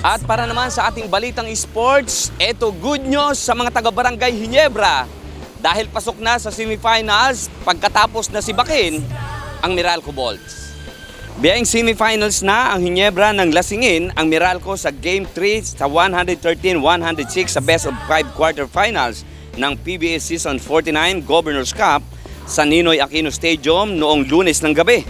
At para naman sa ating balitang sports, eto good news sa mga taga-barangay Hinebra. Dahil pasok na sa semifinals, pagkatapos na si Bakin, ang Meralco Bolts. Biyayang semifinals na ang Hinebra ng Lasingin ang Meralco sa Game 3 sa 113-106 sa best of 5 quarterfinals ng PBA Season 49 Governors Cup sa Ninoy Aquino Stadium noong lunes ng gabi.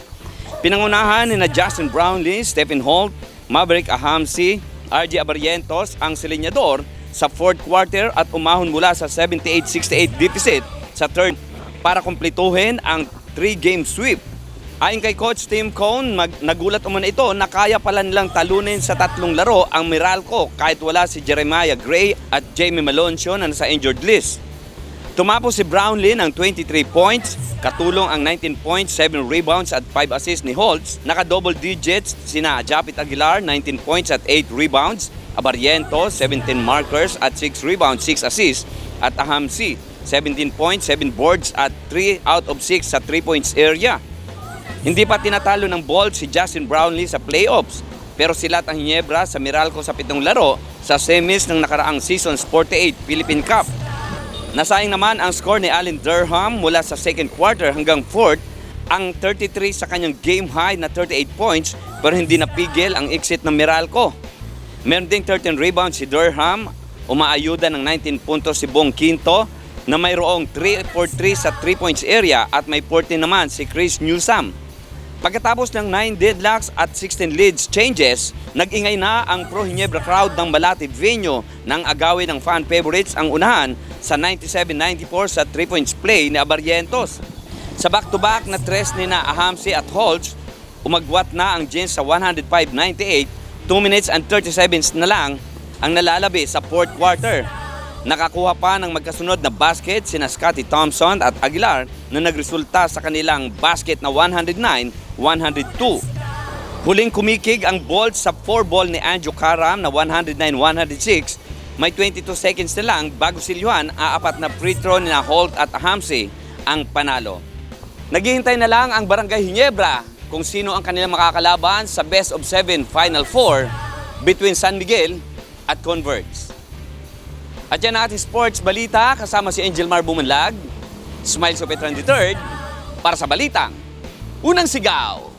Pinangunahan ni na Justin Brownlee, Stephen Holt, Maverick Ahamsi, RJ Abarientos ang silinyador sa fourth quarter at umahon mula sa 78-68 deficit sa third para kumpletuhin ang three-game sweep. Ayon kay Coach Tim Cone, mag, nagulat umano ito na kaya pala nilang talunin sa tatlong laro ang Meralco kahit wala si Jeremiah Gray at Jamie Maloncio na nasa injured list. Tumapos si Brownlee ng 23 points, katulong ang 19 points, 7 rebounds at 5 assists ni Holtz. Naka-double digits sina Japit Aguilar, 19 points at 8 rebounds, Abariento, 17 markers at 6 rebounds, 6 assists, at Ahamsi, 17 points, 7 boards at 3 out of 6 sa 3 points area. Hindi pa tinatalo ng ball si Justin Brownlee sa playoffs, pero sila ang Hinebra sa Meralco sa pitong laro sa semis ng nakaraang Seasons 48 Philippine Cup. Nasayang naman ang score ni Allen Durham mula sa second quarter hanggang fourth ang 33 sa kanyang game high na 38 points pero hindi napigil ang exit ng Meralco. Meron ding 13 rebounds si Durham, umaayuda ng 19 puntos si Bong Quinto na mayroong 3 for 3 sa 3 points area at may 14 naman si Chris Newsam. Pagkatapos ng 9 deadlocks at 16 leads changes, nag-ingay na ang Pro Hinebra crowd ng Balati venue nang agawin ng fan favorites ang unahan sa 97-94 sa 3 points play ni Abarientos. Sa back-to-back na tres ni na Ahamsi at Holtz, umagwat na ang Gins sa 105-98, 2 minutes and 30 seconds na lang ang nalalabi sa fourth quarter. Nakakuha pa ng magkasunod na basket sina Scotty Thompson at Aguilar na nagresulta sa kanilang basket na 109-102. Huling kumikig ang Bolts sa 4 ball ni Andrew Karam na 109-106. May 22 seconds na lang bago silyuhan aapat na free throw na Holt at Ahamsi ang panalo. Naghihintay na lang ang Barangay Hinebra kung sino ang kanilang makakalaban sa best of 7 Final Four between San Miguel at Converts. At yan ang ating sports balita kasama si Angel Mar Bumanlag, Smile Sopetran III, para sa Balitang Unang Sigaw.